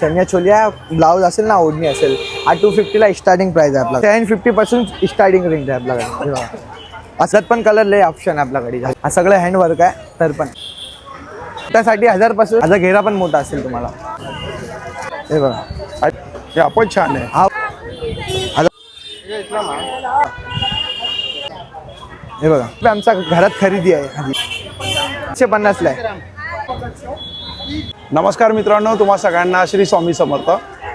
चन्या Chholiya blouse असेल ना ओढणी असेल. हा टू फिफ्टीला स्टार्टिंग प्राइस आहे आपला टेन फिफ्टी पासून स्टार्टिंग रेंज आहे आपल्याकडे. असत पण कलर लय ऑप्शन आहे आपल्याकडे. हा सगळं हँडवर्क आहे तर पण. त्यासाठी हजारपासून माझा घेरा पण मोठा असेल तुम्हाला. हे बघा. हे आपण छान आहे. हा. हजार- हे बघा. आमच्या घरात खरेदी आहे. एकशे पन्नासला आहे. नमस्कार मित्रांनो तुम्हा सगळ्यांना श्री स्वामी समर्थ.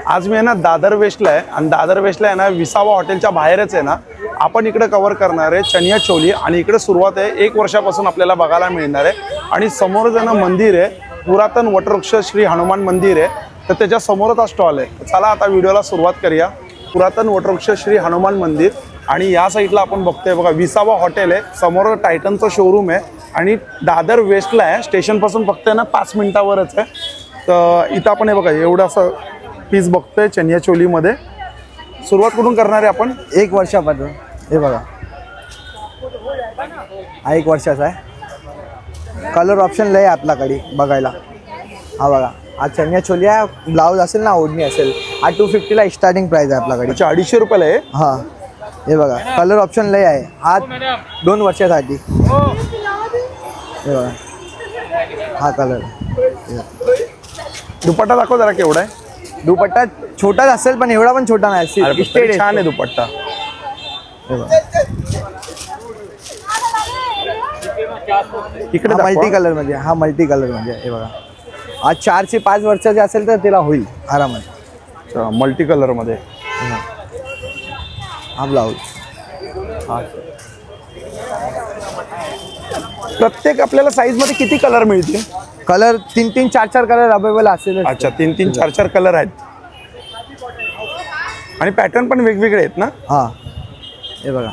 आज मी आहे ना दादर वेस्टला आहे आणि दादर वेस्टला आहे ना विसावा हॉटेलच्या बाहेरच आहे ना आपण इकडे कव्हर करणार आहे चनिया चोली आणि इकडे सुरुवात आहे एक वर्षापासून आपल्याला बघायला मिळणार आहे. आणि समोर जे ना मंदिर आहे पुरातन वटवृक्ष श्री हनुमान मंदिर आहे तर त्याच्या समोरच हा स्टॉल आहे. चला आता व्हिडिओला सुरुवात करूया. पुरातन वटवृक्ष श्री हनुमान मंदिर आणि या साईडला आपण बघतोय बघा विसावा हॉटेल आहे. समोर टायटनचं शोरूम आहे. आणि दादर वेस्टला आहे स्टेशनपासून फक्त आहे ना पाच मिनिटावरच आहे. तर इथं आपण हे बघा एवढं असं पीस बघतोय चनिया चोलीमध्ये. सुरुवात कुठून करणार आहे आपण? एक वर्षापासून हे बघा. हा एक वर्षाचा आहे. कलर ऑप्शन लय आहे आपल्याकडे बघायला. हा बघा हा चन्या छोलिया ब्लाऊज असेल ना ओढणी असेल हा टू फिफ्टीला स्टार्टिंग प्राइस आहे आपल्याकडे. अडीचशे रुपयाला आहे? हा. हे बघा कलर ऑप्शन लय आहे. हा दोन वर्षासाठी. हे हा कलर दुपट्टा दाखव जरा केवढा आहे. दुपट्टा छोटाच असेल पण एवढा पण छोटा नाही. स्टेट छान आहे दुपट्टा. हे इकडे हा मल्टी. कलरमध्ये हा मल्टी कलरमध्ये हे बघा. हा चार ते पाच वर्षाचे असेल तर तिला होईल आरामात. मल्टी कलरमध्ये. हा. ब्लाऊज प्रत्येक आपल्याला साईजमध्ये किती कलर मिळतील? कलर तीन तीन चार चार कलर अवेलेबल असेल अच्छा तीन तीन चार चार कलर आहेत. आणि पॅटर्न पण वेगवेगळे आहेत ना? हा. हे बघा.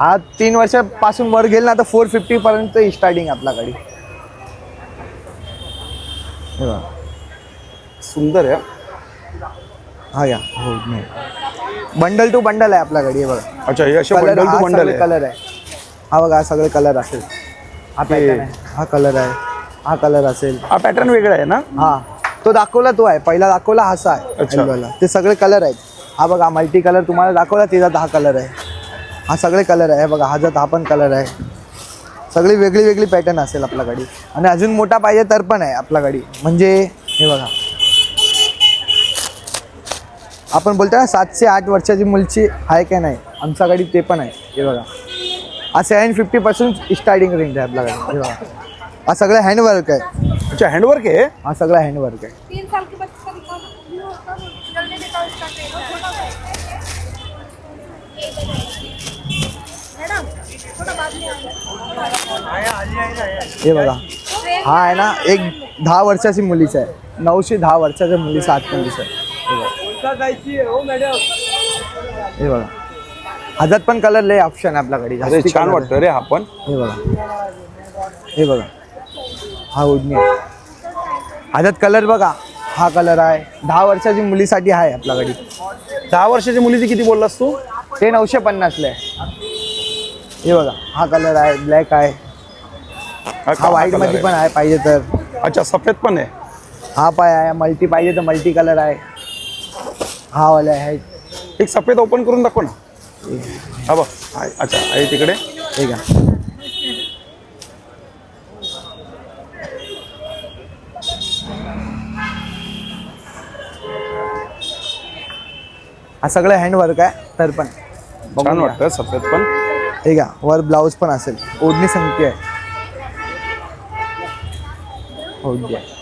हा तीन वर्षापासून वर गेल ना तर फोर फिफ्टी पर्यंत स्टार्टिंग आपल्याकडे. हे बघा. सुंदर आहे हा. घ्या हो नाही. बंडल टू बंडल आहे आपल्याकडे हे बघा. अच्छा हे असे बंडल टू बंडल आहे. कलर आहे. हा बघा हा सगळे कलर असेल. हा पॅटर्न आहे. हा कलर आहे. हा कलर असेल. हा पॅटर्न वेगळा आहे ना? हा. तो दाखवला तो आहे. पहिला दाखवला हाचा आहे. अच्छा. ते सगळे कलर आहेत. हा बघा मल्टी कलर तुम्हाला दाखवला त्याच्यात हा कलर आहे. हा सगळे कलर आहे. हे बघा ह्याच्यात हा पण कलर आहे. सगळी वेगळी वेगळी पॅटर्न असेल आपल्याकडे. आणि अजून मोठा पाहिजे तर पण आहे आपल्याकडे. म्हणजे हे बघा. आपण बोलतो ना सातशे आठ वर्षाची मुलची आहे का नाही? आमच्याकडे ते पण आहे. हे बघा. हा सेवन फिफ्टी पासून स्टार्टिंग रेंज आहे आपल्याकडे. हे बघा. हा सगळं हँडवर्क आहे. अच्छा हँडवर्क आहे? हा सगळा हँडवर्क आहे. तीन साल के बच्चे का निकाल जल्दी निकाल इसका ट्रेन छोटा सा मैडम थोड़ा बाद में हे बघा. हा आहे ना एक दहा वर्षाची मुलीचा आहे. नऊशे दहा वर्षाच्या मुलीचा आतमधीचा आहे हे बघा. ह्याच्यात पण कलर लय ऑप्शन आहे आपल्याकडे अरे जास्ती छान वाटतं रे हा पण. आहे. हे बघा. हे बघा. हा आहे. ह्याच्यात कलर बघा. हा कलर आहे. दहा वर्षाची मुलीसाठी आहे आपल्याकडे. दहा वर्षाच्या मुलीची किती बोललास तू? ते नऊशे पन्नासला आहे. हे बघा. हा कलर आहे ब्लॅक आहे. हा का- व्हाईट color मध्ये आहे? पण आहे पाहिजे तर. अच्छा सफेद पण आहे. हा पाय आहे मल्टी पाहिजे तर मल्टी कलर आहे. हा वाले आहे. एक सफेद ओपन करून दाखव ना. हा बघ. अच्छा आहे तिकडे. हे का हा सगळं हँडवर्क आहे तर पण. बघून छान घ्या. वाटतं सफेद पण. हे घ्या वर ब्लाऊज पण असेल. ओढणी संगती आहे. आहे.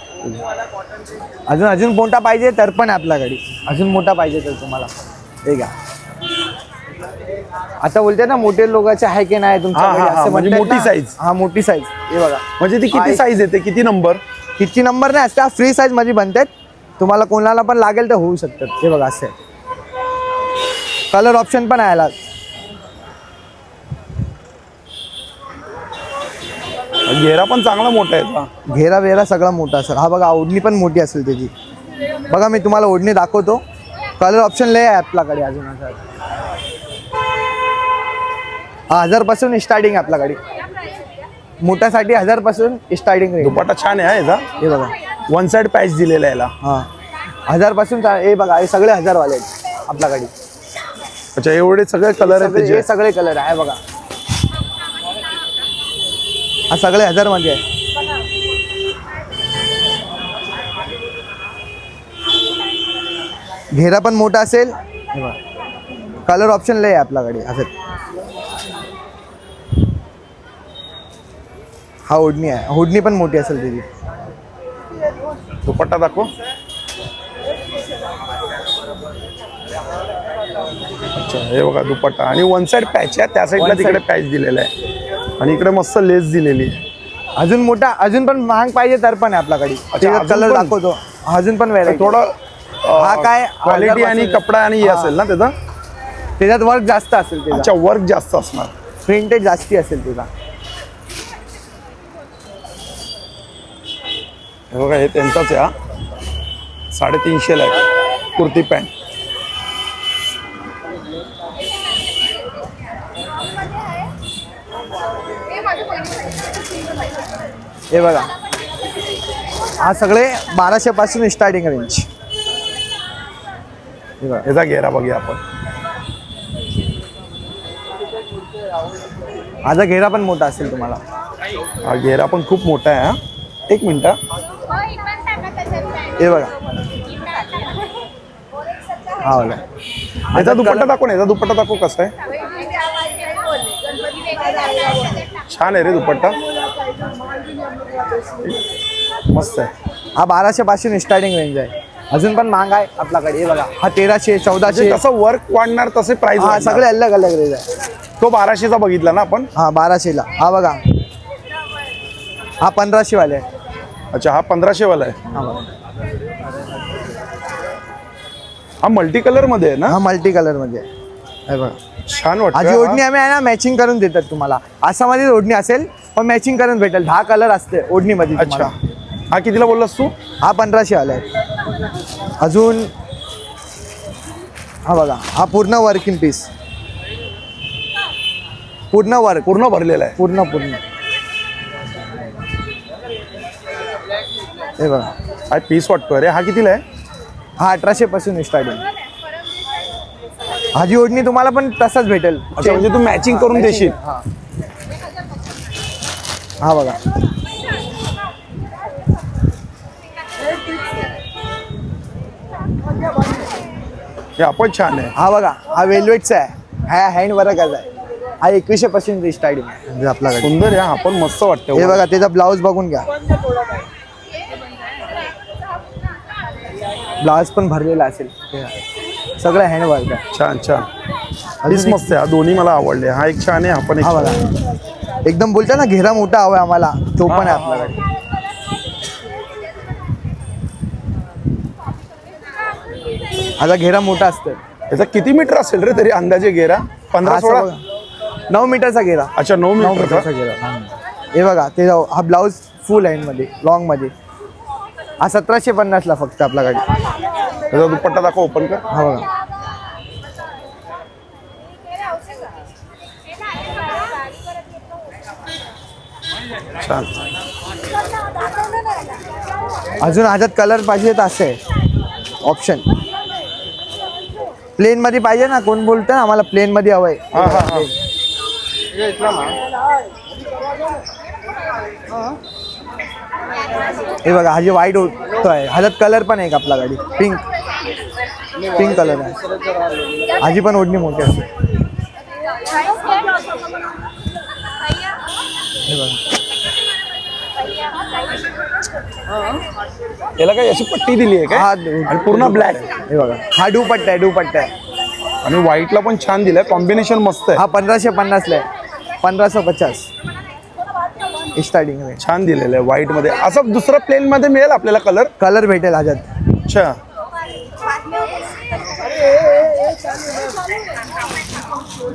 अजून अजून मोठा पाहिजे तर पण आहे आपल्याकडे अजून मोठा पाहिजे तर तुम्हाला. हे घ्या. आता बोलते ना मोठे लोकांचे आहे की नाही तुमच्याकडे असं म्हणजे म्हणतात मोठी ना. size. हा मोठी साईज हे बघा. म्हणजे ती किती आहे. साईज येते? किती नंबर किती नंबर नाही असत्या फ्री साईजमध्ये बनतात. तुम्हाला कोणाला पण लागेल तर होऊ शकतात. हे बघा असे. कलर ऑप्शन पण आहे याला. घेरा पण चांगला मोठा आहे. याचा. घेरा वेरा सगळा मोठा असेल. हा बघा ओढणी पण मोठी असेल त्याची. बघा मी तुम्हाला ओढणी दाखवतो. कलर ऑप्शन लय आहे आपल्याकडे अजून असं. हजारपासून स्टार्टिंग आहे आपल्याकडे मोठ्यासाठी हजारपासून स्टार्टिंग रेंज दुपट्टा छान आहे हा याचा. हे बघा. वन साइड पॅच दिलेला आहे याला. हां. हजारपासून चा- हे बघा हे सगळे हजारवाले आहेत आपल्याकडे अच्छा एवढे सगळे कलर आहेत सगळे- हे त्याचे सगळे कलर आहे बघा. हा सगळे हजारमध्ये आहे. घेरा पण मोठा असेल. कलर ऑप्शन लय आहे आपल्याकडे असं. हा ओढणी आहे. ओढणी पण मोठी असेल त्याची दुपट्टा दाखव. अच्छा हे बघा दुपट्टा. आणि वन साइड पॅच आहे. त्या साईडला तिकडे. पॅच दिलेला आहे. आणि इकडे मस्त लेस दिलेली आहे. अजून मोठा अजून पण महाग पाहिजे तर पण आहे आपल्याकडे. कलर? दाखवतो. अजून पण व्हरायटी थोडं हा काय? क्वालिटी आणि कपडा आणि हे. असेल ना त्याचा? त्याच्यात वर्क जास्त असेल त्याचा. अच्छा वर्क जास्त असणार. प्रिंटेड जास्ती असेल त्याचा. हे बघा हे त्यांचाच आहे हा. साडेतीनशेला आहे. कुर्ती पॅन्ट. हे बघा. हा सगळे बाराशे पासून स्टार्टिंग रेंज हे बघा याचा घेरा बघूया आपण. माझा घेरा पण मोठा असेल तुम्हाला. हा घेरा पण खूप मोठा आहे हा. एक मिनिट हे बघा. हा बघा ह्याचा दुपट्टा दाखव ना ह्याचा दुपट्टा दाखव कसा आहे. छान आहे रे दुपट्टा. मस्त आहे. हा बाराशे पासून स्टार्टिंग रेंज आहे. अजून पण महाग आहे आपल्याकडे. हे बघा हा तेराशे चौदाशे. म्हणजे कसं वर्क वाढणार तसे प्राइस हा सगळे अलग अलग रेंज आहे. तो बाराशेचा बघितला ना आपण? हा बाराशेला. हा बघा. हा पंधराशे वाले आहे. अच्छा हा पंधराशे वाला आहे. हा बघा. हा मल्टी कलरमध्ये आहे ना? हा मल्टी कलरमध्ये आहे. हे बघा. छान वाटतं ओढणी आम्ही आहे ना मॅचिंग करून देतात तुम्हाला. आसामध्ये ओढणी असेल पण मॅचिंग करून भेटेल. दहा कलर असते ओढणीमध्ये अच्छा. तुम्हाला. हा कितीला बोललास तू? हा पंधराशे आला आहे अजून हा बघा हा पूर्ण वर्किंग पीस पूर्ण वर्क पूर्ण भरलेला आहे. पूर्ण पूर्ण. हे बघा. पीस वाटतोय रे? हा कितीला आहे? हा अठराशे पासून स्टार्टिंग हाजी ओढणी तुम्हाला पण तसाच भेटेल. अच्छा म्हणजे तू मॅचिंग करून देशील. हा. हा बघा. हे आपण छान आहे. हा बघा. हा वेल्वेटचा आहे. हा हँड वर्कचा आहे. हा एकवीसशे पासून स्टार्टिंग आहे. म्हणजे आपल्याकडे. सुंदर आहे हा पण मस्त वाटतं हे बघा त्याचा ब्लाऊज बघून घ्या. ब्लाऊज पण भरलेला असेल. सगळं हँड वर्क आहे. छान छान. हीच मस्त आहे. हा दोन्ही मला आवडले. हा एक छान आहे हा पण एक हा छान बघा. आहे. एकदम बोलता ना घेरा मोठा हवा आम्हाला. तो पण आहे आपल्याकडे. आता घेरा मोठा असतो. याचा किती मीटर असेल रे तरी अंदाजे गेरा पंधरा सोळा? नऊ मीटरचा घेरा. अच्छा नऊ नऊ मीटर मीटरचा घेरा. हे बघा ते जाऊ हा ब्लाऊज फुल हँडमध्ये लॉंगमध्ये. हा सतराशे पन्नासला फक्त आपल्याकडे त्याचा दुपट्टा दाखव ओपन कर. हा बघा. छान अजून ह्याच्यात कलर पाहिजे तर असं. आहे ऑप्शन प्लेन मध्ये पाहिजे ना कोण बोलतं ना आम्हाला प्लेन मध्ये हवंय हा हा हा. हे बघा हा जे व्हाईट होतो आहे ह्याच्यात कलर पण आहे का आपल्याकडे पिंक पिंक कलर आहे. हाजी पण ओढणी मोठी असते. हे बघा. याला काय अशी पट्टी दिली आहे हा काय आणि पूर्ण ब्लॅक हे बघा. हा डुपट्टा आहे डुपट्टा आहे. आणि व्हाईटला पण छान दिलाय. कॉम्बिनेशन मस्त आहे. हा पंधराशे पन्नासला आहे. पंधराशे पचास. स्टार्टिंग रेंज छान दिलेलं आहे व्हाईटमध्ये. असं दुसरं प्लेन मध्ये मिळेल आपल्याला कलर कलर भेटेल ह्याच्यात अच्छा.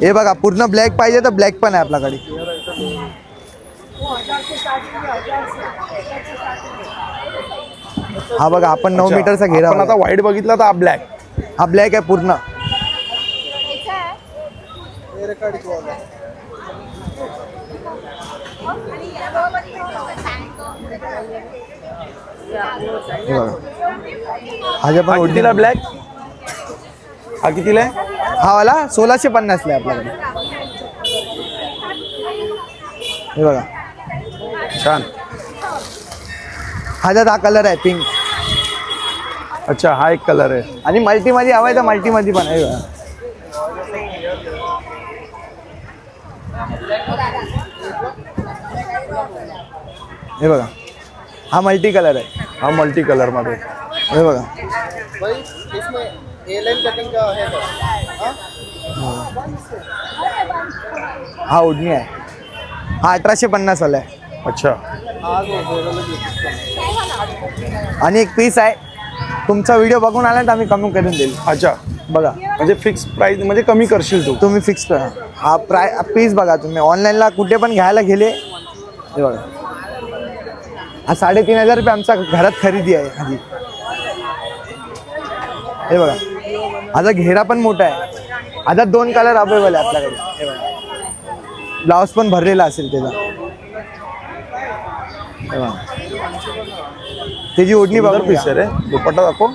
हे बघा पूर्ण ब्लॅक पाहिजे तर ब्लॅक पण आहे आपल्याकडे. हा बघा आपण नऊ. मीटरचा घेरा आपण आता. व्हाईट बघितला तर हा ब्लॅक हा ब्लॅक आहे पूर्ण. हे बघा हा. जे हा पण ब्लॅक हा कितीला आहे? हा वाला? सोळाशे पन्नासला आहे आपल्याकडे. हे बघा. छान. हा ज्यात हा कलर आहे पिंक अच्छा हा एक कलर आहे. आणि मल्टीमध्ये हवाय तर मल्टीमध्ये पण आहे हे बघा. हे बघा. हा मल्टी कलर आहे. हा मल्टी कलरमध्ये. हे बघा. हा ओढणी आहे. हा अठराशे पन्नास वाला आहे. अच्छा. आणि एक पीस आहे. तुमचा व्हिडिओ बघून आला तर आम्ही कमी करून देईल. अच्छा. बघा. म्हणजे फिक्स प्राइस म्हणजे कमी करशील तू. तुम्ही फिक्स करा. हा प्राय पीस बघा तुम्ही. ऑनलाईनला कुठे पण घ्यायला गेले. हे बघा. हा साडेतीन हजार रुपये आमच्या घरात खरेदी आहे आधी हे बघा. आता घेरा पण मोठा आहे. आता दोन कलर अवेलेबल आहे आपल्याकडे. हे बघा. ब्लाऊज पण भरलेला असेल त्याचा. हे बघा. त्याची ओढणी बघा पीस आहे. दुपट्टा दाखव.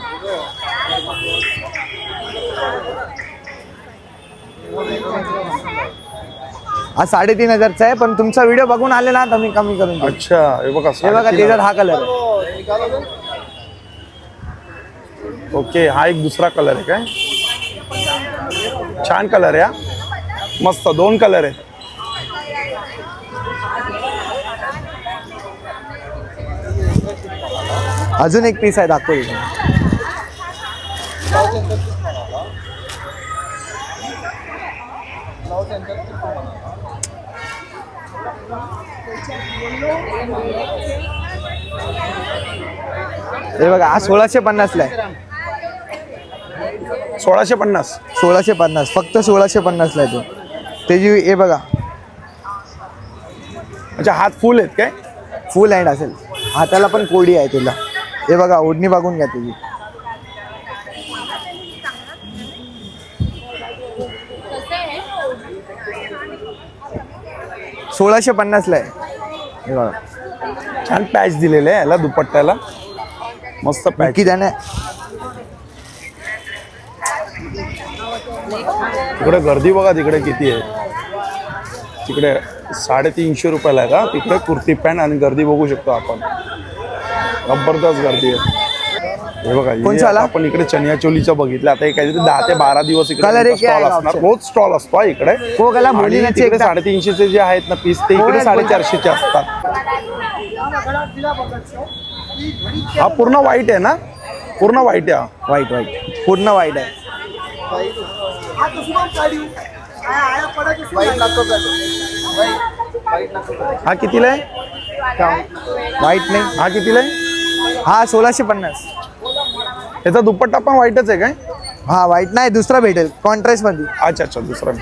हा साडेतीन हजारचा आहे पण तुमचा व्हिडिओ बघून आले ना तर मी कमी करून देईन. अच्छा हे बघा हे बघा साडेतीन त्याच्यात हा कलर आहे. ओके हा एक दुसरा कलर आहे काय? छान कलर आहे हा. मस्त दोन कलर आहे अजून एक पीस आहे तुम्हाला. हे बघा हा सोळाशे पन्नासला आहे. सोळाशे पन्नास. सोळाशे पन्नास. फक्त सोळाशे पन्नासला आहे तो. त्याची हे बघा. अच्छा हात फुल आहेत काय? फुल हँड असेल. हाताला पण कोडी आहे तुला हे बघा ओढणी बघून घ्या तुझी सोळाशे पन्नासला आहे. हे बघा. छान पॅच दिलेले आहे याला दुपट्ट्याला. मस्त पॅच त्याने तिकडे गर्दी बघा तिकडे किती आहे. तिकडे साडेतीनशे रुपयाला आहे का? तिकडे कुर्ती पॅन्ट आणि गर्दी बघू शकतो आपण. जबरदस्त गर्दी आहे. हे बघा हे आपण इकडे चनिया चोलीचं बघितलं. आता हे काहीतरी दहा ते बारा दिवस इकडे स्टॉल असणार. रोज स्टॉल असतो हा इकडे. हो, साडेतीनशेचे जे आहेत ना पीस ते हो, इकडे एक साडेचारशेचे असतात. हा पूर्ण व्हाईट आहे ना? पूर्ण व्हाईट आहे हा. वाईट वाईट पूर्ण वाईट आहे. हा कितीला आहे? वाईट नाही. हा कितीला आहे? हा सोळाशे पन्नास. याचा दुपट्टा पण व्हाईटच आहे काय? हा वाईट नाही दुसरा भेटेल. कॉन्ट्रास्टमध्ये. अच्छा अच्छा दुसरा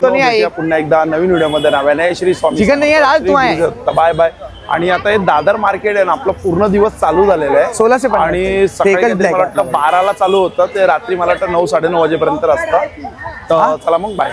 तो नाही आहे. भेटूया पुन्हा एकदा नवीन व्हिडिओमध्ये नव्याने श्री स्वामी चिकन नाही आहे, आज तू आहे. Bye bye. आणि आता हे दादर मार्केट आहे ना आपलं पूर्ण दिवस चालू झालेलं आहे. 1650. आणि सकाळी मला वाटतं बाराला चालू होतं ते रात्री मला वाटतं नऊ साडेनऊ वाजेपर्यंत असतं तर चला मग बाय.